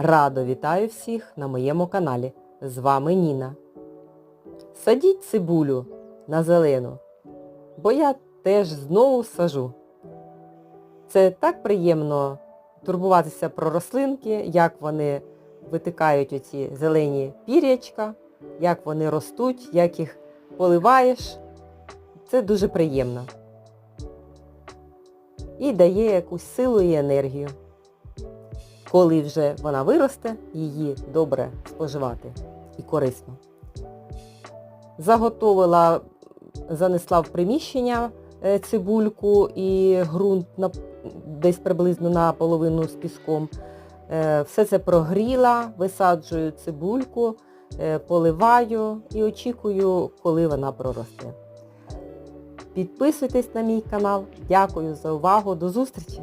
Радо вітаю всіх на моєму каналі. З вами Ніна. Садіть цибулю на зелену, бо я теж знову сажу. Це так приємно турбуватися про рослинки, як вони витикають оці зелені пірячка, як вони ростуть, як їх поливаєш. Це дуже приємно. І дає якусь силу і енергію. Коли вже вона виросте, її добре споживати і корисно. Заготовила, занесла в приміщення е, цибульку і ґрунт на, десь приблизно наполовину з піском. Е, Все це прогріла, висаджую цибульку, е, поливаю і очікую, коли вона проросте. Підписуйтесь на мій канал. Дякую за увагу. До зустрічі!